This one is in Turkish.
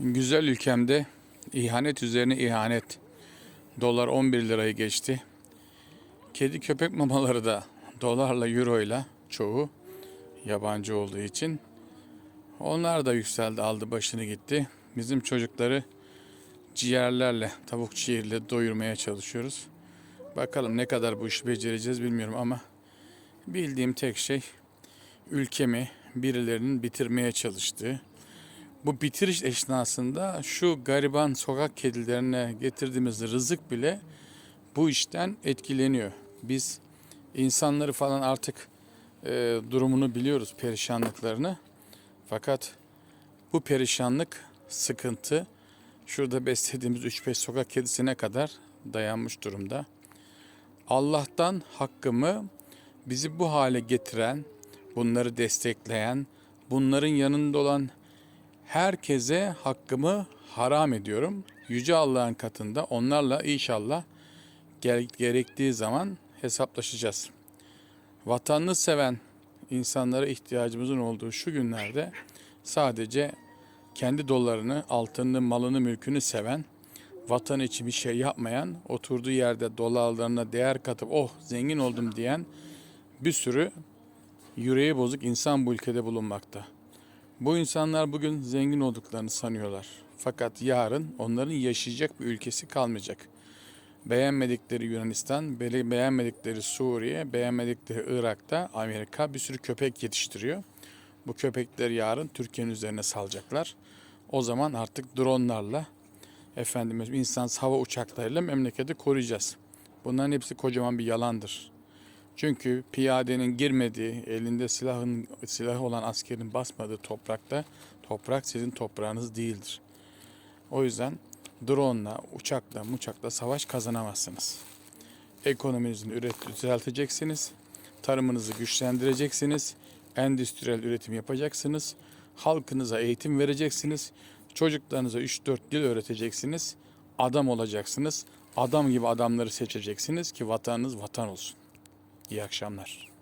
Güzel ülkemde ihanet üzerine ihanet. Dolar 11 lirayı geçti. Kedi köpek mamaları da dolarla euroyla çoğu yabancı olduğu için onlar da yükseldi aldı başını gitti. Bizim çocukları ciğerlerle tavuk ciğeriyle doyurmaya çalışıyoruz. Bakalım ne kadar bu işi becereceğiz bilmiyorum ama bildiğim tek şey ülkemi birilerinin bitirmeye çalıştığı. Bu bitiriş esnasında şu gariban sokak kedilerine getirdiğimiz rızık bile bu işten etkileniyor. Biz insanları falan artık e, durumunu biliyoruz, perişanlıklarını. Fakat bu perişanlık, sıkıntı şurada beslediğimiz 3-5 sokak kedisine kadar dayanmış durumda. Allah'tan hakkımı bizi bu hale getiren, bunları destekleyen, bunların yanında olan herkese hakkımı haram ediyorum. Yüce Allah'ın katında onlarla inşallah gere- gerektiği zaman hesaplaşacağız. Vatanını seven insanlara ihtiyacımızın olduğu şu günlerde sadece kendi dolarını, altınını, malını, mülkünü seven, vatan için bir şey yapmayan, oturduğu yerde dolarlarına değer katıp oh zengin oldum diyen bir sürü yüreği bozuk insan bu ülkede bulunmakta. Bu insanlar bugün zengin olduklarını sanıyorlar. Fakat yarın onların yaşayacak bir ülkesi kalmayacak. Beğenmedikleri Yunanistan, be- beğenmedikleri Suriye, beğenmedikleri Irak'ta Amerika bir sürü köpek yetiştiriyor. Bu köpekleri yarın Türkiye'nin üzerine salacaklar. O zaman artık dronlarla, efendimiz insan hava uçaklarıyla memleketi koruyacağız. Bunların hepsi kocaman bir yalandır. Çünkü piyadenin girmediği, elinde silahın silahı olan askerin basmadığı toprakta toprak sizin toprağınız değildir. O yüzden drone'la, uçakla, uçakla savaş kazanamazsınız. Ekonominizi üret, düzelteceksiniz. Tarımınızı güçlendireceksiniz. Endüstriyel üretim yapacaksınız. Halkınıza eğitim vereceksiniz. Çocuklarınıza 3-4 dil öğreteceksiniz. Adam olacaksınız. Adam gibi adamları seçeceksiniz ki vatanınız vatan olsun. İyi akşamlar.